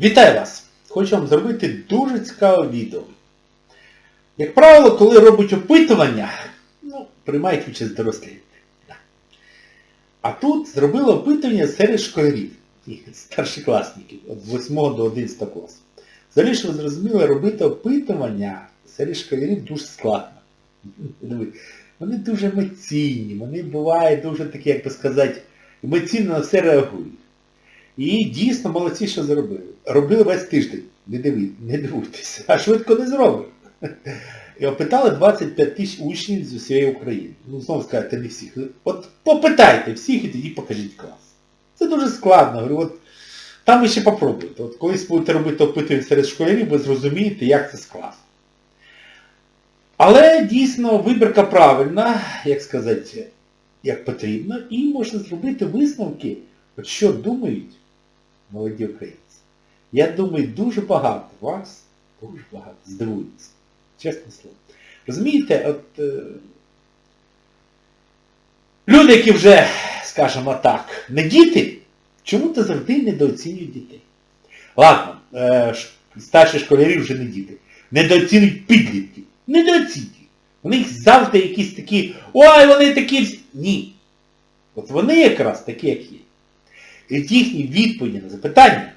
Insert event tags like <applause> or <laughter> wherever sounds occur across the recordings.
Вітаю вас! Хочу вам зробити дуже цікаве відео. Як правило, коли роблять опитування, ну, приймають участь дорослі. А тут зробили опитування серед школярів старшокласників від 8 до 11 класу. Взагалі, що ви зрозуміли, робити опитування серед школярів дуже складно. Вони дуже емоційні, вони бувають дуже такі, як би сказати, емоційно на все реагують. І дійсно молодці, що зробили. Робили весь тиждень. Не диві, не дивуйтеся. А швидко не зробили. І опитали 25 тисяч учнів з усієї України. Ну, знову скажете, не всіх. От попитайте всіх і тоді покажіть клас. Це дуже складно. Говорю, от там ви ще попробуйте. От колись будете робити опитування серед школярів, ви зрозумієте, як це складно. Але дійсно вибірка правильна, як сказати, як потрібно, і можна зробити висновки, от що думають молоді українці. Я думаю, дуже багато вас, дуже багато здивується. Чесне слово. Розумієте, от е, люди, які вже, скажімо так, не діти, чому-то завжди недооцінюють дітей. Ладно, е, старші школярі вже не діти. Недооцінюють підлітків. Недооцінюють. У них завжди якісь такі, ой, вони такі. всі». Ні. От вони якраз такі, як є. І їхні відповіді на запитання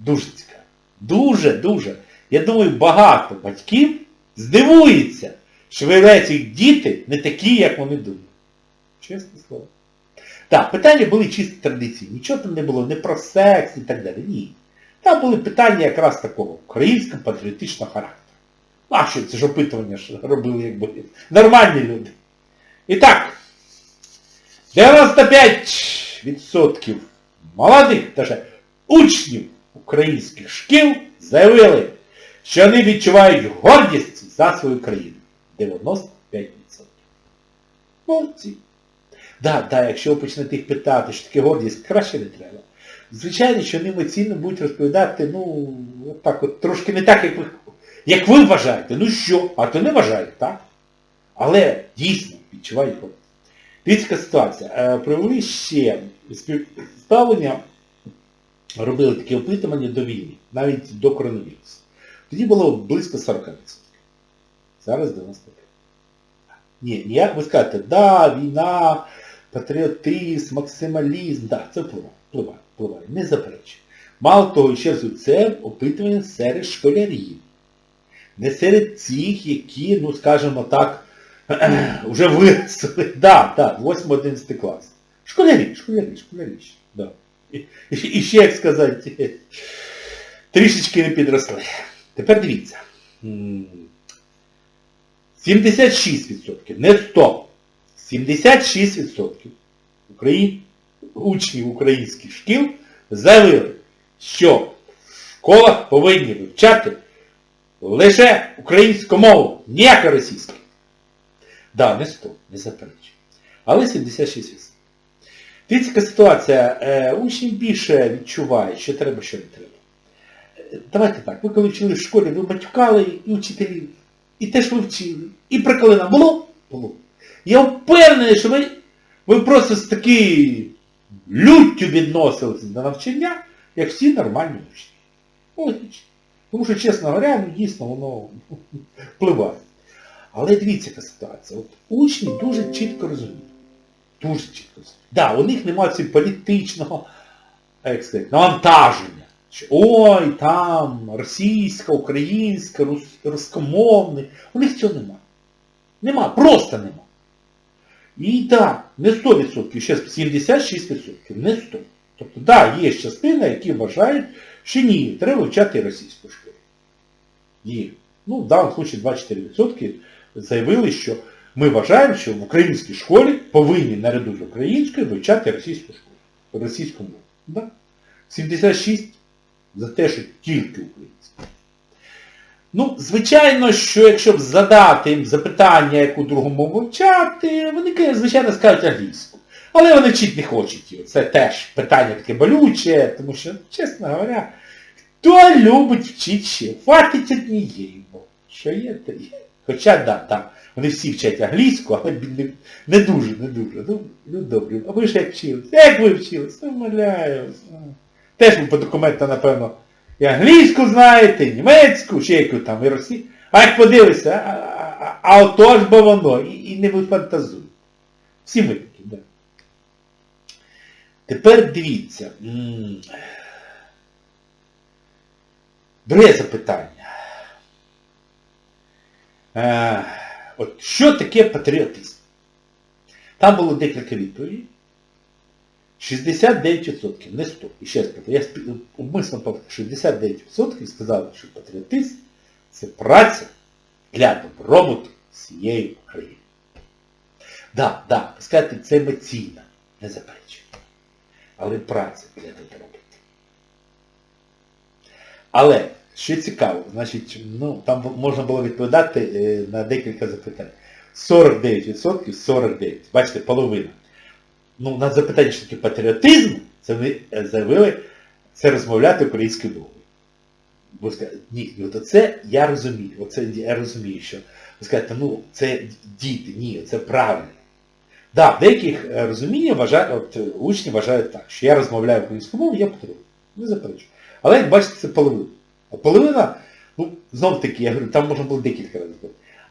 дуже цікаві. Дуже, дуже. Я думаю, багато батьків здивуються, що виявляється, їх діти не такі, як вони думають. Чесне слово. Так, питання були чисто традиційні. Нічого там не було не про секс і так далі. Ні. Там були питання якраз такого українського патріотичного характеру. А що це ж опитування ж робили, якби нормальні люди. І так, 95% молодих, даже учнів українських шкіл заявили, що вони відчувають гордість за свою країну. 95%. Молодці. Да, да, якщо ви почнете їх питати, що таке гордість, краще не треба. Звичайно, що вони емоційно будуть розповідати, ну, от так от, трошки не так, як ви, як ви вважаєте. Ну що, а то не вважають, так? Але дійсно відчувають гордість. Дивіться, ситуація. Е, Провели ще співставлення, робили такі опитування до війни, навіть до коронавірусу. Тоді було близько 40%. Зараз 95%. Ні, ніяк ви скажете, да, війна, патріотизм, максималізм, да, це впливає, впливає, впливає, не заперечую. Мало того, ще раз, це опитування серед школярів. Не серед цих, які, ну скажімо так, <clears throat> вже виросли. <laughs> Да, так, 8-11 клас. Школярі, школярі, школярі. Да. І, і, ще, як сказати, <laughs> трішечки не підросли. Тепер дивіться. 76%, не 100. 76% Україн, учнів українських шкіл заявили, що в школах повинні вивчати лише українську мову, ніяка російська. Да, не 100, не заперечую. Але 76%. Дивіться, яка ситуація. Е, учні більше відчувають, що треба, що не треба. Е, Давайте так, ви коли вчили в школі, ви батькали і вчителів, і теж ви вчили. І приколина було? Було. Я впевнений, що ви, ви просто з такою люттю відносилися до навчання, як всі нормальні учні. Тому що, чесно говоря, ну дійсно воно <laughs> впливає. Але дивіться, яка ситуація. От учні дуже чітко розуміють. Дуже чітко розуміють. Да, у них немає цього політичного як сказати, навантаження. Ой, там російська, українська, рус, рускомовний. У них цього нема. Нема, просто нема. І так, не 100%, ще 76%, не 100%. Тобто, да, є частина, які вважають, що ні, треба вчати російську школу. Є. Ну, в даному випадку 24% заявили, що ми вважаємо, що в українській школі повинні наряду з українською вивчати російську школу. Російську мову. Да? 76 за те, що тільки українська. Ну, звичайно, що якщо б задати їм запитання, яку другу мову вивчати, вони, звичайно, скажуть англійську. Але вони вчити не хочуть її. Це теж питання таке болюче, тому що, чесно говоря, хто любить вчити ще? Хватить однієї мови. Що є, то є. Хоча, да, там, вони всі вчать англійську, але не, не дуже, не дуже. Ну, ну добре. А ви ж як вчились? Як ви вчились? Ну, моляю. Теж ви по документам, напевно, І англійську знаєте, і німецьку, ще яку там, і російську. А як подивишся, а, а, а ото ж бо воно, і, і не вифантазуй. Всі ми такі, да. Тепер дивіться. Друге запитання. Е, от що таке патріотизм? Там було декілька відповідей. 69%, не 100. І ще раз кажу, я умисно повторю, 69% сказали, що патріотизм це праця для добробуту всієї України. Так, так, ви скажете, це емоційно, не заперечую. Але праця для добробуту. Але, що цікаво, значить, ну, там можна було відповідати е, на декілька запитань. 49%, 49%, бачите, половина. Ну, на запитання, що таке патріотизм, це ви е, заявили, це розмовляти українською мовою. Ви скажете, ні, і от це я розумію, оце я розумію, що ви скажете, ну, це діти, ні, це правильно. Да, деяких е, розуміння вважає, от, учні вважають так, що я розмовляю українською мовою, я патріот. Не заперечую. Але як бачите, це половина. А половина, ну, знов таки, я говорю, там можна було декілька разів.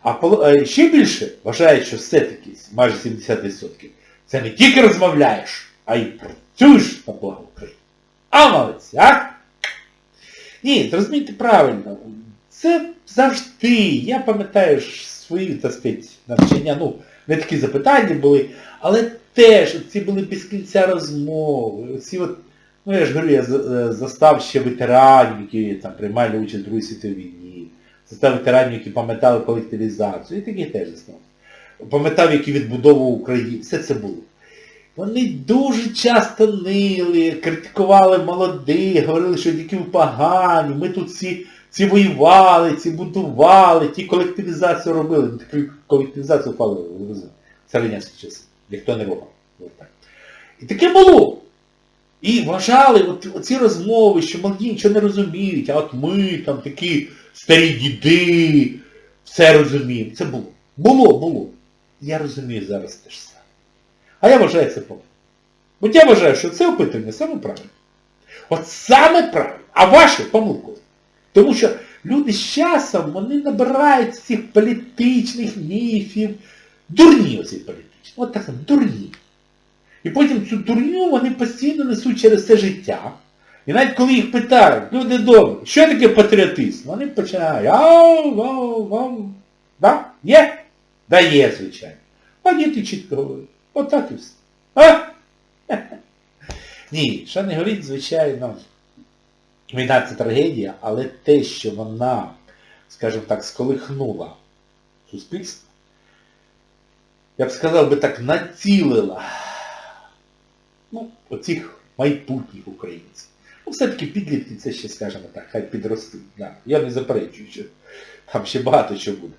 А е, ще більше вважають, що все-таки майже 70%. Це не тільки розмовляєш, а й працюєш на благо України. А молодці, а? Ні, зрозумійте правильно. Це завжди. Я пам'ятаю свої, так сказати, навчання, ну, не такі запитання були, але теж ці були без кінця розмови. Оці от, ну я ж говорю, я е, застав ще ветеранів, які там приймали участь в Другій світовій війні. Застав ветеранів, які пам'ятали колективізацію, і такі теж застав. Пам'ятав, які відбудовував Україну. Все це було. Вони дуже часто нили, критикували молодих, говорили, що ви погані, ми тут всі ці воювали, ці будували, ті колективізацію робили. Ну, колективізацію розумієте. Це радянські часи. Ніхто не робив. І таке було. І вважали от, оці розмови, що молоді нічого не розуміють, а от ми там такі старі діди, все розуміємо. Це було. Було, було. Я розумію зараз те ж саме. А я вважаю це помилкою. Бо я вважаю, що це опитування саме правильне. От саме правильно. А ваше помилкове. Тому що люди з часом вони набирають цих політичних міфів. Дурні оці політичні. От так, дурні. І потім цю дурню вони постійно несуть через це життя. І навіть коли їх питають, люди добрі, що таке патріотизм? Вони починають, ау, ау, ау. Да? Є? Да є, звичайно. А діти чітко говорять. Отак і все. А? <laughs> Ні, що не говорить, звичайно, війна це трагедія, але те, що вона, скажімо так, сколихнула суспільство, я б сказав би так, націлила оцих майбутніх українців. Ну, все-таки підлітки це ще, скажімо так, хай підростуть. Да. Я не заперечую, що там ще багато чого буде.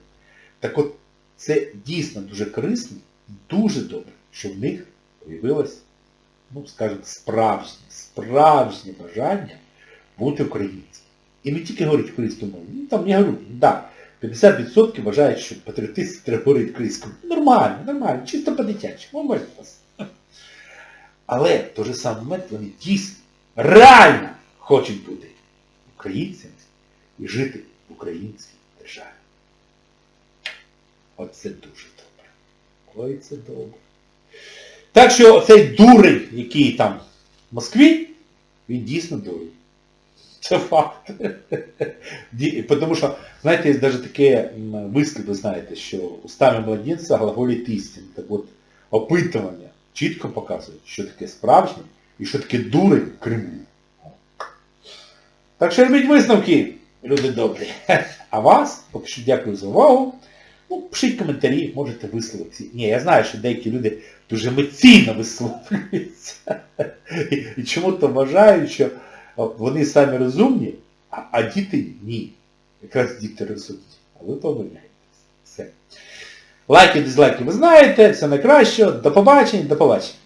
Так от, це дійсно дуже корисно, і дуже добре, що в них появилось, ну, скажімо, справжнє, справжнє бажання бути українцем. І не тільки говорити українською мовою. Ну, там я говорю, да, 50% вважають, що патріотизм треба говорити українською. Нормально, нормально, чисто по-дитячому, можна вас. Але в той же самий момент вони дійсно, реально хочуть бути українцями і жити в українській державі. Оце дуже добре. Ой, це добре. Так що цей дурень, який там в Москві, він дійсно дурень. Це факт. Тому що, знаєте, є навіть таке вислів, ви знаєте, що устами младенця глаголить істин. Так от, опитування чітко показує, що таке справжнє і що таке дурень в Кремлі. Так що робіть висновки, люди добрі. А вас, поки що дякую за увагу. Ну, пишіть коментарі, можете висловитися. Ні, я знаю, що деякі люди дуже емоційно висловлюються. І, чому-то вважають, що вони самі розумні, а, а діти ні. Якраз діти розумні. А ви помиляєтесь. Все. Лайки, дизлайки ви знаєте, все найкраще. До побачення, до побачення.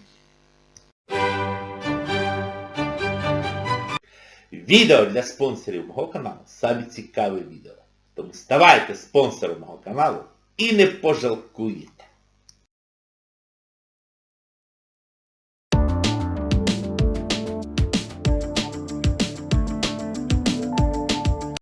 Відео для спонсорів мого каналу самі цікаві відео. Тому ставайте спонсором мого каналу і не пожалкуєте.